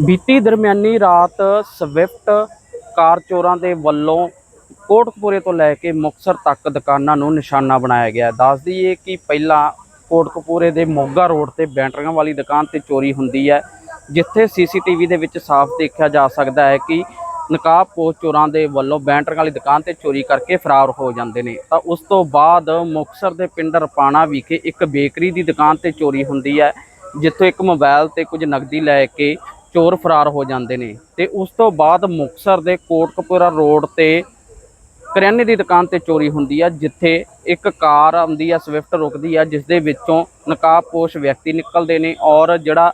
ਬੀਤੀ ਦਰਮਿਆਨੀ ਰਾਤ ਸਵਿਫਟ ਕਾਰ ਚੋਰਾਂ ਦੇ ਵੱਲੋਂ ਕੋਟਕਪੂਰੇ ਤੋਂ ਲੈ ਕੇ ਮੁਕਤਸਰ ਤੱਕ ਦੁਕਾਨਾਂ ਨੂੰ ਨਿਸ਼ਾਨਾ ਬਣਾਇਆ ਗਿਆ ਹੈ। ਦੱਸ ਦਈਏ ਕਿ ਪਹਿਲਾਂ ਕੋਟਕਪੂਰੇ ਦੇ ਮੋਗਾ ਰੋਡ ਤੇ ਬੈਂਟਰੀਆਂ ਵਾਲੀ ਦੁਕਾਨ ਤੇ ਚੋਰੀ ਹੁੰਦੀ ਹੈ, ਜਿੱਥੇ ਸੀਸੀਟੀਵੀ ਦੇ ਵਿੱਚ ਸਾਫ਼ ਦੇਖਿਆ ਜਾ ਸਕਦਾ ਹੈ ਕਿ ਨਕਾਬਪੋਸ਼ ਚੋਰਾਂ ਦੇ ਵੱਲੋਂ ਬੈਂਟਰੀਆਂ ਵਾਲੀ ਦੁਕਾਨ ਤੇ ਚੋਰੀ ਕਰਕੇ ਫਰਾਰ ਹੋ ਜਾਂਦੇ ਨੇ ਤਾਂ ਉਸ ਤੋਂ ਬਾਅਦ ਮੁਕਤਸਰ ਦੇ ਪਿੰਡ ਰਪਾਣਾ ਵਿਖੇ ਇੱਕ ਬੇਕਰੀ ਦੀ ਦੁਕਾਨ ਤੇ ਚੋਰੀ ਹੁੰਦੀ ਹੈ, ਜਿੱਥੋਂ ਇੱਕ ਮੋਬਾਈਲ ਤੇ ਕੁਝ ਨਕਦੀ ਲੈ ਕੇ ਚੋਰ ਫਰਾਰ ਹੋ ਜਾਂਦੇ ਨੇ। ਤੇ ਉਸ ਤੋਂ ਬਾਅਦ ਮੁਕਤਸਰ ਦੇ ਕੋਟਕਪੂਰਾ ਰੋਡ ਤੇ ਕਰਿਆਨੇ ਦੀ ਦੁਕਾਨ ਤੇ ਚੋਰੀ ਹੁੰਦੀ ਆ, ਜਿੱਥੇ ਇੱਕ ਕਾਰ ਆਉਂਦੀ ਆ, ਸਵਿਫਟ ਰੁਕਦੀ ਆ ਜਿਸ ਦੇ ਵਿੱਚੋਂ ਨਕਾਬਪੋਸ਼ ਵਿਅਕਤੀ ਨਿਕਲਦੇ ਨੇ ਔਰ ਜਿਹੜਾ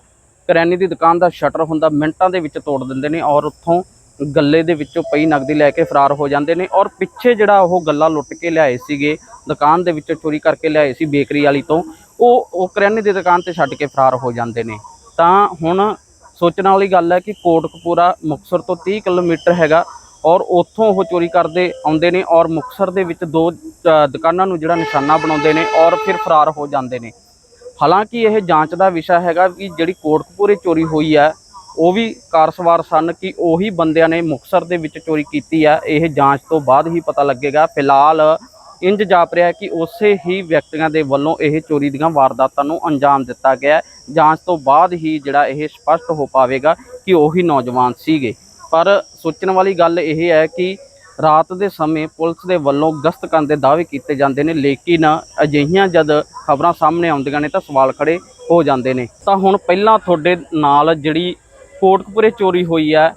ਕਰਿਆਨੇ ਦੀ ਦੁਕਾਨ ਦਾ ਸ਼ਟਰ ਹੁੰਦਾ, ਮਿੰਟਾਂ ਦੇ ਵਿੱਚ ਤੋੜ ਦਿੰਦੇ ਨੇ ਔਰ ਉੱਥੋਂ ਗੱਲੇ ਦੇ ਵਿੱਚੋਂ ਪਈ ਨਕਦੀ ਲੈ ਕੇ ਫਰਾਰ ਹੋ ਜਾਂਦੇ ਨੇ ਔਰ ਪਿੱਛੇ ਜਿਹੜਾ ਉਹ ਗੱਲਾ ਲੁੱਟ ਕੇ ਲਿਆਏ ਸੀਗੇ, ਦੁਕਾਨ ਦੇ ਵਿੱਚੋਂ ਚੋਰੀ ਕਰਕੇ ਲਿਆਏ ਸੀ ਬੇਕਰੀ ਵਾਲੀ ਤੋਂ, ਉਹ ਉਹ ਕਰਿਆਨੇ ਦੀ ਦੁਕਾਨ ਤੇ ਛੱਡ ਕੇ ਫਰਾਰ ਹੋ ਜਾਂਦੇ ਨੇ। ਤਾਂ ਹੁਣ ਸੋਚਣ ਵਾਲੀ ਗੱਲ ਹੈ ਕਿ ਕੋਟਕਪੂਰਾ ਮੁਕਤਸਰ ਤੋਂ 30 ਕਿਲੋਮੀਟਰ ਹੈਗਾ ਔਰ ਉੱਥੋਂ ਉਹ ਚੋਰੀ ਕਰਦੇ ਆਉਂਦੇ ਨੇ ਔਰ ਮੁਕਤਸਰ ਦੇ ਵਿੱਚ ਦੋ ਦੁਕਾਨਾਂ ਨੂੰ ਜਿਹੜਾ ਨਿਸ਼ਾਨਾ ਬਣਾਉਂਦੇ ਨੇ ਔਰ ਫਿਰ ਫਰਾਰ ਹੋ ਜਾਂਦੇ ਨੇ। ਹਾਲਾਂਕਿ ਇਹ ਜਾਂਚ ਦਾ ਵਿਸ਼ਾ ਹੈਗਾ ਕਿ ਜਿਹੜੀ ਕੋਟਕਪੂਰੇ ਚੋਰੀ ਹੋਈ ਹੈ, ਉਹ ਵੀ ਕਾਰਸਵਾਰ ਸਨ ਕਿ ਉਹੀ ਬੰਦਿਆਂ ਨੇ ਮੁਕਤਸਰ ਦੇ ਵਿੱਚ ਚੋਰੀ ਕੀਤੀ ਹੈ। ਇਹ ਜਾਂਚ ਤੋਂ ਬਾਅਦ ਹੀ ਪਤਾ ਲੱਗੇਗਾ। ਫਿਲਹਾਲ ਇੰਜ ਜਾਪ ਰਿਹਾ ਕਿ ਉਸੇ ਹੀ ਵਿਅਕਤੀਆਂ ਦੇ ਵੱਲੋਂ ਇਹ ਚੋਰੀ ਦੀਆਂ ਵਾਰਦਾਤਾਂ ਨੂੰ ਅੰਜਾਮ ਦਿੱਤਾ ਗਿਆ ਜਾਂਚ ਤੋਂ ਬਾਅਦ ਹੀ ਜਿਹੜਾ ਇਹ ਸਪਸ਼ਟ ਹੋ ਪਾਵੇਗਾ ਕਿ ਉਹੀ ਨੌਜਵਾਨ ਸੀਗੇ। ਪਰ ਸੋਚਣ ਵਾਲੀ ਗੱਲ ਇਹ ਹੈ ਕਿ ਰਾਤ ਦੇ ਸਮੇਂ ਪੁਲਿਸ ਦੇ ਵੱਲੋਂ ਗਸ਼ਤ ਕਰਨ ਦੇ ਦਾਅਵੇ ਕੀਤੇ ਜਾਂਦੇ ਨੇ, ਲੇਕਿਨ ਅਜਿਹੀਆਂ ਜਦ ਖਬਰਾਂ ਸਾਹਮਣੇ ਆਉਂਦੀਆਂ ਨੇ ਤਾਂ ਸਵਾਲ ਖੜੇ ਹੋ ਜਾਂਦੇ ਨੇ। ਤਾਂ ਹੁਣ ਪਹਿਲਾਂ ਤੁਹਾਡੇ ਨਾਲ ਜਿਹੜੀ ਕੋਟਕਪੁਰੇ ਚੋਰੀ ਹੋਈ ਹੈ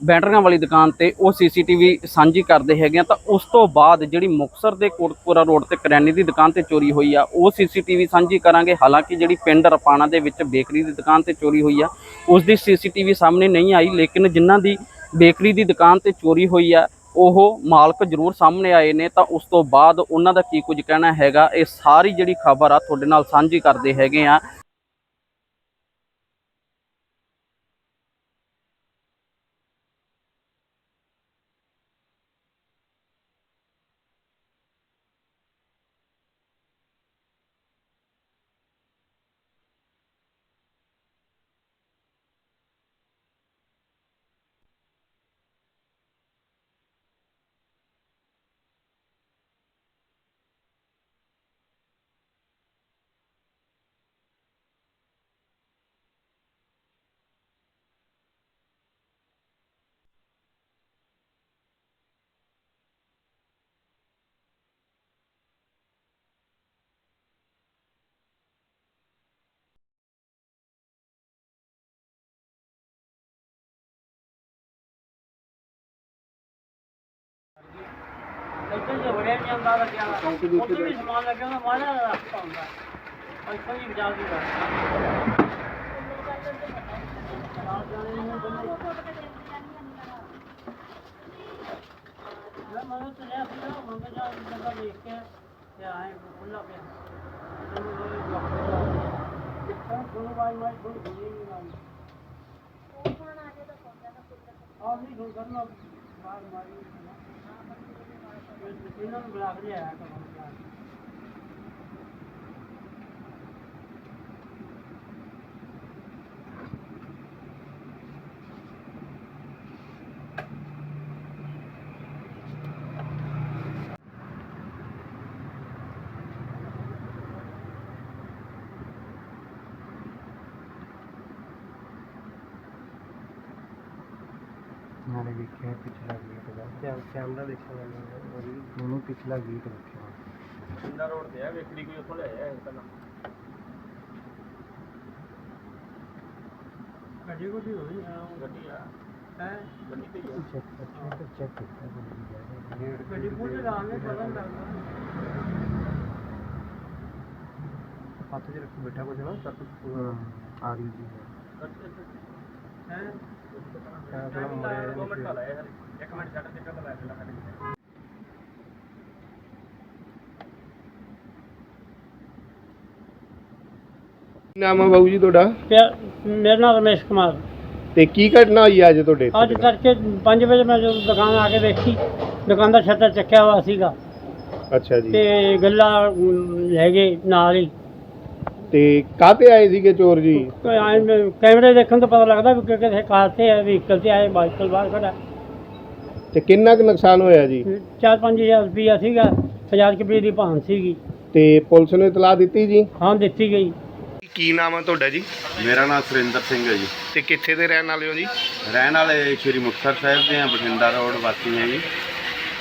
ਬੈਟਰੀਆਂ ਵਾਲੀ ਦੁਕਾਨ ਤੇ ਉਹ ਸੀਸੀਟੀਵੀ ਸਾਂਝੀ ਕਰਦੇ ਹੈਗੇ ਆ। ਤਾਂ ਉਸ ਤੋਂ ਬਾਅਦ ਜਿਹੜੀ ਮੁਕਤਸਰ ਦੇ ਕੋਟਕਪੂਰਾ ਰੋਡ ਤੇ ਕਰਿਆਨੇ ਦੀ ਦੁਕਾਨ ਤੇ ਚੋਰੀ ਹੋਈ ਆ, ਉਹ ਸੀਸੀਟੀਵੀ ਸਾਂਝੀ ਕਰਾਂਗੇ। ਹਾਲਾਂਕਿ ਜਿਹੜੀ ਪਿੰਡ ਰਪਾਣਾ ਦੇ ਵਿੱਚ ਬੇਕਰੀ ਦੀ ਦੁਕਾਨ ਤੇ ਚੋਰੀ ਹੋਈ ਆ, ਉਸ ਦੀ ਸੀਸੀਟੀਵੀ ਸਾਹਮਣੇ ਨਹੀਂ ਆਈ, ਲੇਕਿਨ ਜਿਨ੍ਹਾਂ ਦੀ ਬੇਕਰੀ ਦੀ ਦੁਕਾਨ ਤੇ ਚੋਰੀ ਹੋਈ ਆ, ਉਹ ਮਾਲਕ ਜ਼ਰੂਰ ਸਾਹਮਣੇ ਆਏ ਨੇ। ਤਾਂ ਉਸ ਤੋਂ ਬਾਅਦ ਉਹਨਾਂ ਦਾ ਕੀ ਕੁਝ ਕਹਿਣਾ ਹੈਗਾ, ਇਹ ਸਾਰੀ ਜਿਹੜੀ ਖਬਰ ਆ ਤੁਹਾਡੇ ਨਾਲ ਸਾਂਝੀ ਕਰਦੇ ਹੈਗੇ ਆ। ਜੇ ਵੜਿਆ ਨਹੀਂ ਆਉਂਦਾ ਲੱਗਿਆ ਉੱਥੇ ਵੀ ਸਮਾਨ ਲੱਗਿਆ ਹੁੰਦਾ ਮਾੜਾ ਜਿਹਾ ਰਸਤਾ ਹੁੰਦਾ। ਇੱਥੋਂ ਹੀ ਬਚਾ ਦੀ ਮੈਂ ਮਨ ਤੇ ਲਿਆ ਸੀ ਨਾ ਮੈਂ ਜਾ ਜਗ੍ਹਾ ਦੇਖ ਕੇ ਤੇ ਆਏ ਖੁੱਲਾ ਪਿਆ। ਤਾਂ ਕੋਲ ਵਾਈ ਮੈਂ ਕੋਈ ਹੋਈ ਨਹੀਂ ਆਈ ਆਹ ਵੀ ਕੋਈ ਕਰਨਾ ਬਾਹਰ ਮਾਰੀ ਇਹਨਾਂ ਨੂੰ ਬੁਲਾ ਕੇ ਲਿਆਇਆ ਕਰੋ ਨਾਲੇ ਵੇਖਿਆ ਪਿਛਲਾ ਗੇਟ ਦਾ ਕੈਮ ਕੈਮਰਾ ਦੇਖਿਆ ਜਾਂਦਾ ਉਹਨੂੰ ਪਿਛਲਾ ਗੇਟ ਰੱਖਿਆ ਸਿੰਦਾ ਰੋਡ ਤੇ ਆ ਵੇਖੜੀ ਕੋਈ ਉੱਥੋਂ ਲੈ ਆਇਆ ਪਹਿਲਾਂ? ਗੱਡੀ ਕੋਲ ਹੋਈ ਗੱਡੀ ਆ। ਹੈ? ਗੱਡੀ ਤੇ ਹੀ ਆ। ਚੈੱਕ ਅੱਛਾ ਤਾਂ ਚੈੱਕ ਕੀਤਾ ਗੱਡੀ ਕੋਲ ਲਾਣੇ ਪਤਾ ਲੱਗਦਾ। ਹੱਥ 'ਚ ਰੱਖ ਬੈਠਾ ਕੁਝ ਨਾ ਸੱਤ ਆ ਰਹੀ ਜੀ। ਹੈ? ਹੈ ਥੋੜਾ ਮੋੜੇ ਦੋ ਮਿੰਟ ਲਾਇਆ ਯਾਰ ਇੱਕ ਮਿੰਟ ਛੱਡ ਕਦ ਨਾਮ ਆ ਬਾਬੂ ਜੀ ਤੁਹਾਡਾ? ਮੇਰਾ ਨਾਮ ਰਮੇਸ਼ ਕੁਮਾਰ। ਤੇ ਕੀ ਘਟਨਾ ਹੋਈ ਅੱਜ ਤੁਹਾਡੇ ਅੱਜ ਕਰਕੇ 5 ਵਜੇ ਮੈਂ ਜਦੋਂ ਦੁਕਾਨ ਆ ਕੇ ਦੇਖੀ ਦੁਕਾਨ ਦਾ ਸ਼ਟਰ ਚੱਕਿਆ ਹੋਇਆ ਸੀਗਾ। ਅੱਛਾ ਜੀ। ਤੇ ਗੱਲਾ ਅਮ, ਲੈ ਗਏ ਨਾਲ ਹੀ। ਤੇ ਕਾਹਤੇ ਆਏ ਸੀਗੇ ਚੋਰ ਜੀ? ਕੋਈ ਐਂ ਮ- ਕੈਮਰੇ ਦੇਖਣ ਤੋਂ ਪਤਾ ਲੱਗਦਾ ਵੀ ਕਿ ਕਿਸੇ ਕਾਰ ਤੇ ਹੈ ਵਹੀਕਲ ਤੇ ਆਏ ਬਾਈਕਲ ਬਾਹਰ ਖੜਾ। ਤੇ ਕਿੰਨਾ ਕੁ ਨੁਕਸਾਨ ਹੋਇਆ ਜੀ? 4-5000 ਰੁਪਈਆ ਸੀਗਾ 1000 ਰੁਪਏ ਦੀ ਭਾਨ ਸੀਗੀ। ਤੇ ਪੁਲਿਸ ਨੂੰ ਇਤਲਾਹ ਦਿੱਤੀ ਜੀ? ਹਾਂ ਦਿੱਤੀ ਗਈ। ਕੀ ਨਾਮ ਆ ਤੁਹਾਡਾ ਜੀ? ਮੇਰਾ ਨਾਮ ਸੁਰਿੰਦਰ ਸਿੰਘ ਹੈ ਜੀ। ਤੇ ਕਿੱਥੇ ਦੇ ਰਹਿਣ ਵਾਲੇ ਹੋ ਜੀ? ਰਹਿਣ ਵਾਲੇ ਸ਼੍ਰੀ ਮੁਕਤਸਰ ਸਾਹਿਬ ਦੇ ਆ ਬਠਿੰਡਾ ਰੋਡ ਵਾਸੀ ਹਾਂ ਜੀ।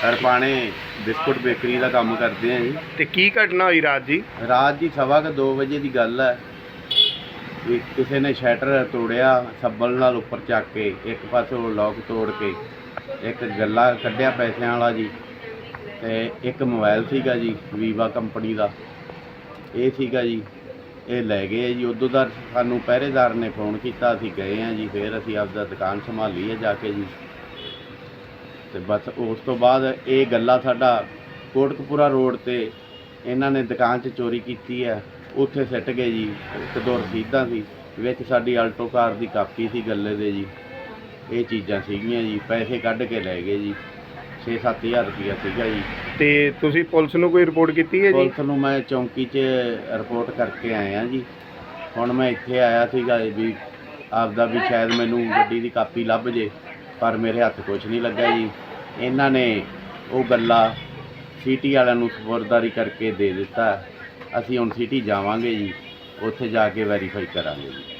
ਹਰਪਾਣੇ ਬਿਸਕੁਟ ਬੇਕਰੀ ਦਾ ਕੰਮ ਕਰਦੇ ਆ ਜੀ। ਤੇ ਕੀ ਘਟਨਾ ਹੋਈ ਰਾਤ ਜੀ ਰਾਤ ਦੀ ਸਵਾ ਕੁ 2 ਵਜੇ ਦੀ ਗੱਲ ਹੈ। ਵੀ ਕਿਸੇ ਨੇ ਸ਼ਟਰ ਤੋੜਿਆ ਸੱਬਲ ਨਾਲ ਉੱਪਰ ਚੱਕ ਕੇ ਇੱਕ ਪਾਸੋਂ ਲੋਕ ਤੋੜ ਕੇ। ਇੱਕ ਗੱਲਾ ਕੱਢਿਆ ਪੈਸਿਆਂ ਵਾਲਾ ਜੀ ਤੇ ਇੱਕ ਮੋਬਾਈਲ ਸੀਗਾ ਜੀ ਵੀਵਾ ਕੰਪਨੀ ਦਾ। ਇਹ ਸੀਗਾ ਜੀ, ਇਹ ਲੈ ਗਏ ਜੀ। ਉਦੋਂ ਦਾ ਸਾਨੂੰ ਪਹਿਰੇਦਾਰ ਨੇ ਫੋਨ ਕੀਤਾ, ਅਸੀਂ ਗਏ ਆ ਜੀ, ਫਿਰ ਅਸੀਂ ਆਪਦਾ ਦੁਕਾਨ ਸੰਭਾਲੀ ਹੈ ਜਾ ਕੇ ਜੀ। ਤੇ ਬਸ ਉਸ ਤੋਂ ਬਾਅਦ ਇਹ ਗੱਲਾ ਸਾਡਾ ਕੋਟਕਪੂਰਾ ਰੋਡ ਤੇ ਇਹਨਾਂ ਨੇ ਦੁਕਾਨ 'ਚ ਚੋਰੀ ਕੀਤੀ ਹੈ ਉੱਥੇ ਸਿੱਟ ਗਏ ਜੀ, ਇੱਕ ਦੋ ਰਸੀਦਾਂ ਸੀ, ਵਿੱਚ ਸਾਡੀ ਆਲਟੋ ਕਾਰ ਦੀ ਕਾਪੀ ਸੀ ਗੱਲੇ ਦੇ ਜੀ। ਇਹ ਚੀਜ਼ਾਂ ਸੀਗੀਆਂ ਜੀ ਪੈਸੇ ਕੱਢ ਕੇ ਲੈ ਗਏ ਜੀ 6-7000 ਰੁਪਇਆ ਸੀਗਾ ਜੀ। ਤੇ ਤੁਸੀਂ ਪੁਲਿਸ ਨੂੰ ਕੋਈ ਰਿਪੋਰਟ ਕੀਤੀ ਹੈ ਜੀ? ਪੁਲਿਸ ਨੂੰ ਮੈਂ ਚੌਂਕੀ 'ਚ ਰਿਪੋਰਟ ਕਰਕੇ ਆਇਆ ਜੀ। ਹੁਣ ਮੈਂ ਇੱਥੇ ਆਇਆ ਸੀਗਾ ਵੀ ਆਪਦਾ ਵੀ ਸ਼ਾਇਦ ਮੈਨੂੰ ਗੱਡੀ ਦੀ ਕਾਪੀ ਲੱਭ ਜੇ ਪਰ ਮੇਰੇ ਹੱਥ ਕੁਝ ਨਹੀਂ ਲੱਗਾ ਜੀ। ਇਹਨਾਂ ਨੇ ਉਹ ਗੱਲਾ ਸਿਟੀ ਵਾਲਿਆਂ ਨੂੰ ਸਪੁਰਦਾਰੀ ਕਰਕੇ ਦੇ ਦਿੱਤਾ। ਅਸੀਂ ਹੁਣ ਸਿਟੀ ਜਾਵਾਂਗੇ ਜੀ ਉੱਥੇ ਜਾ ਕੇ ਵੈਰੀਫਾਈ ਕਰਾਂਗੇ ਜੀ।